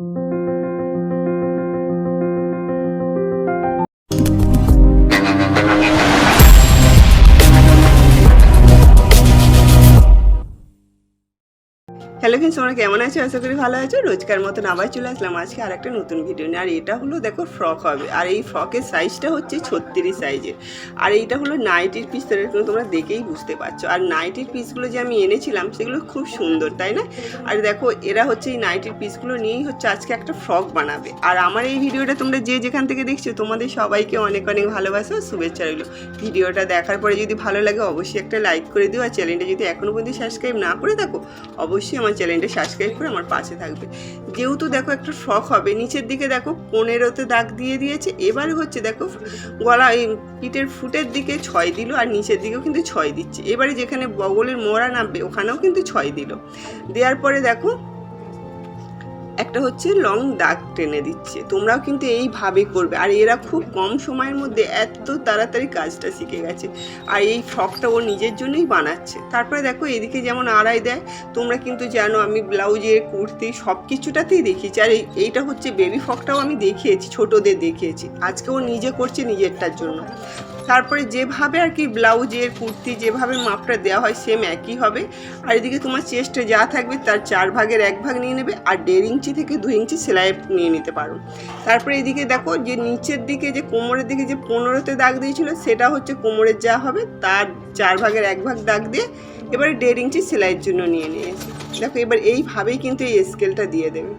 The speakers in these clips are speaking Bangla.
thank you হ্যালো ফ্রেন্ডস তোমরা কেমন আছো? আশা করি ভালো আছো। রোজকার মতন আবার চলে আসলাম আজকে আর একটা নতুন ভিডিও নিয়ে। আর এটা হলো, দেখো ফ্রক হবে। আর এই ফ্রকের সাইজটা হচ্ছে ছত্রিশ সাইজের আর এইটা হলো নাইটির পিস এরকম তোমরা দেখেই বুঝতে পারছ। আর নাইটির পিসগুলো যে আমি এনেছিলাম, সেগুলো খুব সুন্দর, তাই না? আর দেখো, এরা হচ্ছে এই নাইটির পিসগুলো নিয়েই হচ্ছে আজকে একটা ফ্রক বানাবে। আর আমার এই ভিডিওটা তোমরা যে যেখান থেকে দেখছ, তোমাদের সবাইকে অনেক অনেক ভালোবাসা শুভেচ্ছা রইল। ভিডিওটা দেখার পরে যদি ভালো লাগে, অবশ্যই একটা লাইক করে দিও। আর চ্যানেলটা যদি এখনও পর্যন্ত সাবস্ক্রাইব না করে থাকো, অবশ্যই আমার চ্যানেলটা সাবস্ক্রাইব করে আমার পাশে থাকবে। যেহেতু দেখো একটা ফ্রক হবে, নিচের দিকে দেখো পনেরোতে দাগ দিয়ে দিয়েছে, এবারে হচ্ছে দেখো গলা এই পিঠের ফুটের দিকে ছয় দিল আর নিচের দিকেও কিন্তু ছয় দিচ্ছে। এবারে যেখানে বগলের মোড়া নামবে, ওখানেও কিন্তু ছয় দিল। দেওয়ার পরে দেখো একটা হচ্ছে লং দাগ টেনে দিচ্ছে। তোমরাও কিন্তু এইভাবে করবে। আর এরা খুব কম সময়ের মধ্যে এত তাড়াতাড়ি কাজটা শিখে গেছে। আর এই ফ্রকটা ও নিজের জন্যই বানাচ্ছে। তারপরে দেখো এদিকে যেমন আড়াই দেয়, তোমরা কিন্তু জানো আমি ব্লাউজের কুর্তি সব কিছুটাতেই দেখিয়েছি। আর এই- এইটা হচ্ছে বেবি ফ্রকটাও আমি দেখিয়েছি, ছোটদের দেখিয়েছি। আজকে ও নিজে করছে নিজেরটার জন্য। তারপরে যেভাবে আর কি ব্লাউজের কুর্তি যেভাবে মাপটা দেওয়া হয় সেম একই হবে। আর এদিকে তোমার চেস্টে যা থাকবে তার চার ভাগের এক ভাগ নিয়ে নেবে আর দেড় ইঞ্চি থেকে দুই ইঞ্চি সেলাই নিয়ে নিতে পারো। তারপরে এদিকে দেখো যে নিচের দিকে যে কোমরের দিকে যে পনেরোতে দাগ দিয়েছিল সেটা হচ্ছে কোমরের যা হবে তার চার ভাগের এক ভাগ দাগ দিয়ে এবারে দেড় ইঞ্চি সেলাইয়ের জন্য নিয়ে নিয়েছি দেখো এবার এইভাবেই কিন্তু এই স্কেলটা দিয়ে দেবে।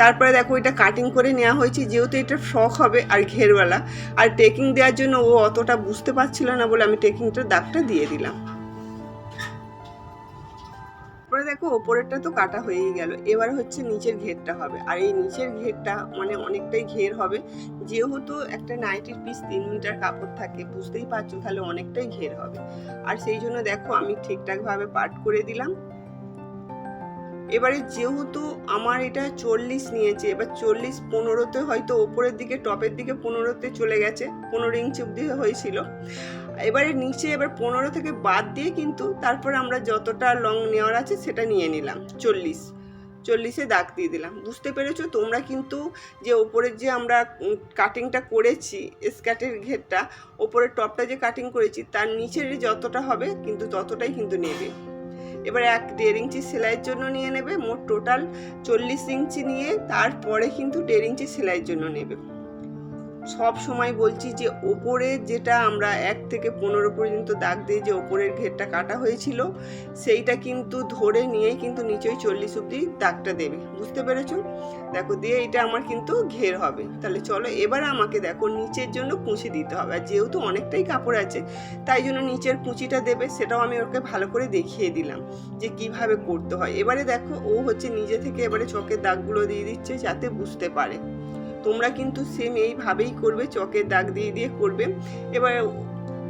তারপরে দেখো এটা কাটিং করে নেওয়া হয়েছে, যেহেতু এটা ফ্রক হবে আর ঘেরওয়ালা। আর টেকিং দেওয়ার জন্য ও অতটা বুঝতে পারছিল না বলে আমি টেকিংটার দাগটা দিয়ে দিলাম। তারপরে দেখো ওপরেরটা তো কাটা হয়েই গেল। এবার হচ্ছে নিচের ঘেরটা হবে। আর এই নিচের ঘেরটা মানে অনেকটাই ঘের হবে। যেহেতু একটা নাইটির পিস তিন মিটার কাপড় থাকে, বুঝতেই পারছ তাহলে অনেকটাই ঘের হবে। আর সেই জন্য দেখো আমি ঠিকঠাকভাবে পাট করে দিলাম। এবারে যেহেতু আমার এটা চল্লিশ নিয়েছে, এবার চল্লিশ পনেরোতে হয়তো ওপরের দিকে, টপের দিকে পনেরোতে চলে গেছে, পনেরো ইঞ্চি অব্দি হয়েছিল। এবারে নিচে এবার পনেরো থেকে বাদ দিয়ে কিন্তু তারপরে আমরা যতটা লং নেওয়ার আছে সেটা নিয়ে নিলাম, চল্লিশ। চল্লিশে দাগ দিয়ে দিলাম। বুঝতে পেরেছ? তোমরা কিন্তু যে ওপরের যে আমরা কাটিংটা করেছি স্কার্টের ঘেরটা, ওপরের টপটা যে কাটিং করেছি, তার নিচের যতটা হবে কিন্তু ততটাই কিন্তু নেবে। এবার এক দেড় ইঞ্চি সেলাইয়ের জন্য নিয়ে নেবে, মোট টোটাল চল্লিশ ইঞ্চি নিয়ে, তারপরে কিন্তু দেড় ইঞ্চি সেলাইয়ের জন্য নেবে। সব সময় বলছি যে ওপরে যেটা আমরা এক থেকে পনেরো পর্যন্ত দাগ দিয়ে যে ওপরের ঘেরটা কাটা হয়েছিল, সেইটা কিন্তু ধরে নিয়েই কিন্তু নিচেই চল্লিশ অব্দি দাগটা দেবে। বুঝতে পেরেছ? দেখো, দিয়ে এটা আমার কিন্তু ঘের হবে। তাহলে চলো, এবার আমাকে দেখো নিচের জন্য কুঁচি দিতে হবে। আর যেহেতু অনেকটাই কাপড় আছে, তাই জন্য নিচের কুঁচিটা দেবে, সেটাও আমি ওকে ভালো করে দেখিয়ে দিলাম যে কীভাবে করতে হয়। এবারে দেখো, ও হচ্ছে নিজে থেকে এবারে চকের দাগগুলো দিয়ে দিচ্ছে যাতে বুঝতে পারে। তোমরা কিন্তু সেম এইভাবেই করবে চকের দাগ দিয়ে দিয়ে করবে। এবার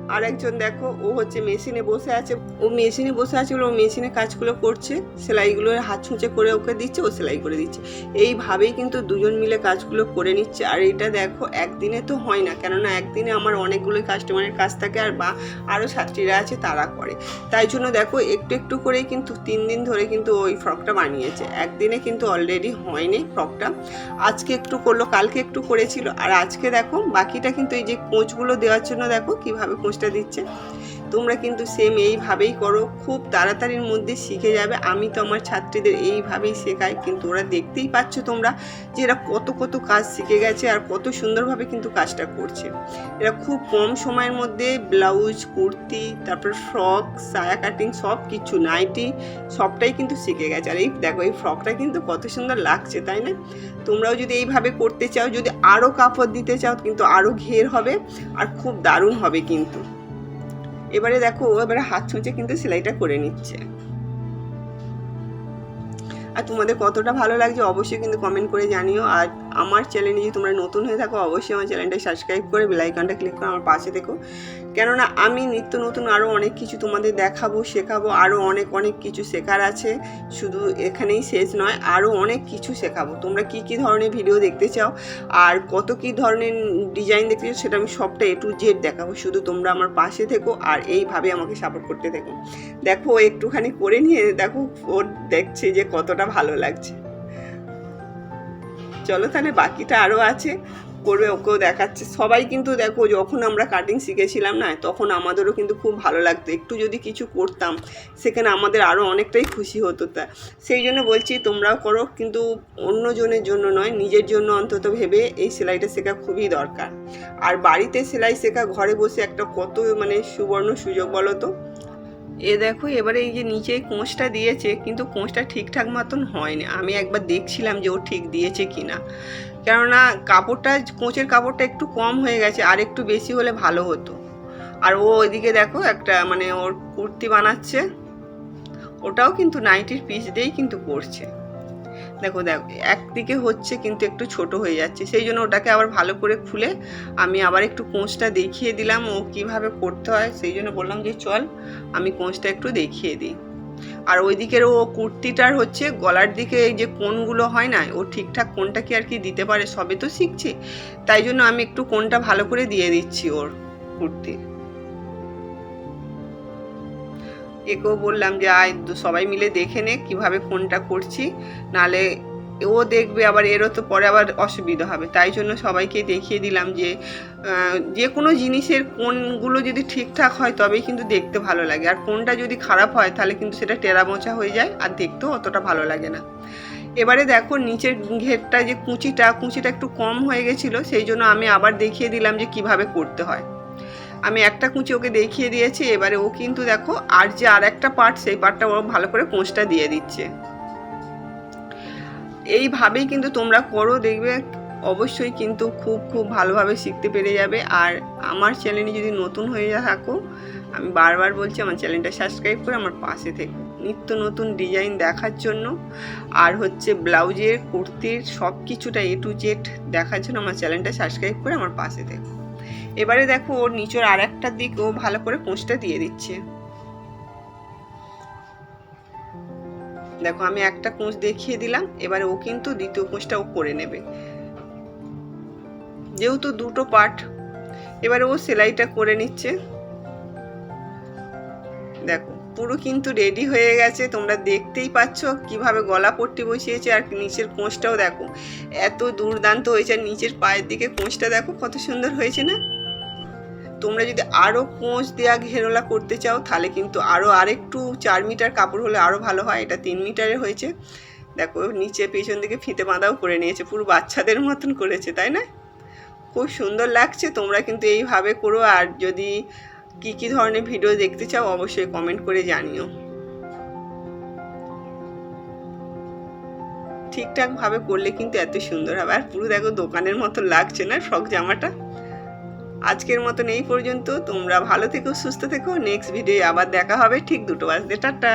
আর একজন দেখো, ও হচ্ছে মেশিনে বসে আছে। ও মেশিনে বসে আছে ও মেশিনে কাজগুলো করছে। সেলাইগুলো হাত ছুঁচে করে ওকে দিচ্ছে, ও সেলাই করে দিচ্ছে। এইভাবেই কিন্তু দুজন মিলে কাজগুলো করে নিচ্ছে। আর এটা দেখো, একদিনে তো হয় না। কেননা একদিনে আমার অনেকগুলো কাস্টমারের কাজ থাকে আর বা আরও ছাত্রীরা আছে, তারা করে। তাই জন্য দেখো, একটু একটু করেই কিন্তু তিন দিন ধরে কিন্তু ওই ফ্রকটা বানিয়েছে। একদিনে কিন্তু অলরেডি হয়নি ফ্রকটা। আজকে একটু করল, কালকে একটু করেছিল। আর আজকে দেখো, বাকিটা কিন্তু এই যে কোঁচগুলো দেওয়ার জন্য দেখো, কীভাবে কোঁচটা দিচ্ছে। তোমরা কিন্তু সেম এইভাবেই করো। খুব তাড়াতাড়ির মধ্যে শিখে যাবে। আমি তো আমার ছাত্রীদের এইভাবেই শেখাই। কিন্তু ওরা দেখতেই পাচ্ছ তোমরা যে এরা কত কত কাজ শিখে গেছে আর কত সুন্দরভাবে কিন্তু কাজটা করছে। এরা খুব কম সময়ের মধ্যে ব্লাউজ, কুর্তি, তারপর ফ্রক, সায়া কাটিং সব কিছু নাইটি সবটাই কিন্তু শিখে গেছে। আর এই দেখো, এই ফ্রকটা কিন্তু কত সুন্দর লাগছে, তাই না? তোমরাও যদি এইভাবে করতে চাও, যদি আরও কাপড় দিতে চাও, কিন্তু আরও ঘের হবে আর খুব দারুণ হবে কিন্তু। এবারে দেখো এবারে হাত ছুঁচে কিন্তু সেলাইটা করে নিচ্ছে। আর তোমাদের কতটা ভালো লাগছে অবশ্যই কিন্তু কমেন্ট করে জানিও। আর আমার চ্যানেলে যদি তোমরা নতুন হয়ে থাকো, অবশ্যই আমার চ্যানেলটা সাবস্ক্রাইব করে বেলাইকনটা ক্লিক করে আমার পাশে দেখো কেননা আমি নিত্য নতুন আরও অনেক কিছু তোমাদের দেখাবো, শেখাবো আরও অনেক অনেক কিছু শেখার আছে। শুধু এখানেই শেষ নয় আরও অনেক কিছু শেখাবো। তোমরা কি কি ধরনের ভিডিও দেখতে চাও, আর কত কি ধরনের ডিজাইন দেখতে চাও, সেটা আমি সবটা এ টু জেড দেখাবো। শুধু তোমরা আমার পাশে থেকো আর এইভাবে আমাকে সাপোর্ট করতে থেকো। দেখো, একটুখানি করে নিয়ে দেখো ওর দেখছে যে কতটা ভালো লাগছে। চলো তাহলে বাকিটা আরও আছে। করবে, ওকেও দেখাচ্ছে। সবাই কিন্তু দেখো, যখন আমরা কাটিং শিখেছিলাম না, তখন আমাদেরও কিন্তু খুব ভালো লাগতো। একটু যদি কিছু করতাম, সেখানে আমাদের আরও অনেকটাই খুশি হতো তা। সেই জন্য বলছি, তোমরাও করো, কিন্তু অন্যজনের জন্য নয়, নিজের জন্য অন্তত ভেবে এই সেলাইটা শেখা খুবই দরকার। আর বাড়িতে সেলাই শেখা, ঘরে বসে একটা কত মানে সুবর্ণ সুযোগ বলো তো? এ দেখো, এবারে এই যে নিচে কোঁচটা দিয়েছে, কিন্তু কোঁচটা ঠিকঠাক মতন হয়নি। আমি একবার দেখছিলাম যে ও ঠিক দিয়েছে কি না কেননা কাপড়টা, কোঁচের কাপড়টা একটু কম হয়ে গেছে, আর একটু বেশি হলে ভালো হতো। আর ও ওইদিকে দেখো, একটা মানে ওর কুর্তি বানাচ্ছে। ওটাও কিন্তু নাইটির পিস দিয়েই কিন্তু করছে দেখো দেখো, একদিকে হচ্ছে কিন্তু একটু ছোট হয়ে যাচ্ছে। সেই জন্য ওটাকে আবার ভালো করে খুলে আমি আবার একটু কোঁচটা দেখিয়ে দিলাম, ও কীভাবে করতে হয়। সেই জন্য বললাম যে, চল, আমি কোঁচটা একটু দেখিয়ে দিই। আর ওই দিকের ও কুর্তিটার হচ্ছে গলার দিকে যে কোনগুলো হয় না, ও ঠিকঠাক কোনটা কি আর কি দিতে পারে সবে তো শিখছে। তাই জন্য আমি একটু কোনটা ভালো করে দিয়ে দিচ্ছি ওর কুর্তি। একেও বললাম যে, আয় সবাই মিলে দেখে নে কীভাবে ফোনটা করছি। নালে ও দেখবে, আবার এরও তো পরে আবার অসুবিধা হবে। তাই জন্য সবাইকে দেখিয়ে দিলাম যে যে কোনো জিনিসের কোনগুলো যদি ঠিকঠাক হয় তবেই কিন্তু দেখতে ভালো লাগে। আর কোনটা যদি খারাপ হয় তাহলে কিন্তু সেটা টেরা মোচা হয়ে যায়, আর দেখতেও অতটা ভালো লাগে না। এবারে দেখো নিচের ঘেরটা যে কুচিটা কুচিটা একটু কম হয়ে গেছিল, সেই জন্য আমি আবার দেখিয়ে দিলাম যে কীভাবে করতে হয়। আমি একটা কুঁচি ওকে দেখিয়ে দিয়েছি, এবারে ও কিন্তু দেখো আর যে আর একটা পার্ট সেই পার্টটা ও ভালো করে কোঁচটা দিয়ে দিচ্ছে। এইভাবেই কিন্তু তোমরা করো, দেখবে অবশ্যই কিন্তু খুব খুব ভালোভাবে শিখতে পেরে যাবে। আর আমার চ্যানেলে যদি নতুন হয়ে থাকো, আমি বারবার বলছি আমার চ্যানেলটা সাবস্ক্রাইব করে আমার পাশে থেকো। নিত্য নতুন ডিজাইন দেখার জন্য। আর হচ্ছে ব্লাউজের, কুর্তির সব কিছুটা এ টু জেড দেখার জন্য আমার চ্যানেলটা সাবস্ক্রাইব করে আমার পাশে থেকো। এবারে দেখো ওর নিচের আর একটা দিক ও ভালো করে কোঁচটা দিয়ে দিচ্ছে। দেখো আমি একটা কোঁচ দেখিয়ে দিলাম, এবারে ও কিন্তু দ্বিতীয় কোঁচটা ও করে নেবে। যেহেতু দুটো পার্ট, এবারে ও সেলাইটা করে নিচ্ছে। দেখো, পুরো কিন্তু রেডি হয়ে গেছে, তোমরা দেখতেই পাচ্ছ কীভাবে গলা পট্টি বসিয়েছে আর নিচের কোঁচটাও দেখো। এত দুর্দান্ত হয়েছে, আর নিচের পায়ের দিকে কোঁচটা দেখো কত সুন্দর হয়েছে না? তোমরা যদি আরও কোঁচ দেওয়া ঘেরোলা করতে চাও, তাহলে কিন্তু আরও আরেকটু চার মিটার কাপড় হলে আরও ভালো হয়। এটা তিন মিটারের হয়েছে। দেখো, নিচে পেছন দিকে ফিতে বাঁধাও করে নিয়েছে। পুরো বাচ্চাদের মতন করেছে, তাই না? খুব সুন্দর লাগছে। তোমরা কিন্তু এইভাবে করো। আর যদি কি কি ধরনের ভিডিও দেখতে চাও, অবশ্যই কমেন্ট করে জানিও। ঠিকঠাকভাবে করলে কিন্তু এত সুন্দর। হবে আর পুরো দেখো, দোকানের মতো লাগছে না, ফ্রক জামাটা? আজকের মতন এই পর্যন্ত। তোমরা ভালো থেকো, সুস্থ থেকো। নেক্সট ভিডিও আবার দেখা হবে। ঠিক দুটো বাজতে। টাটা।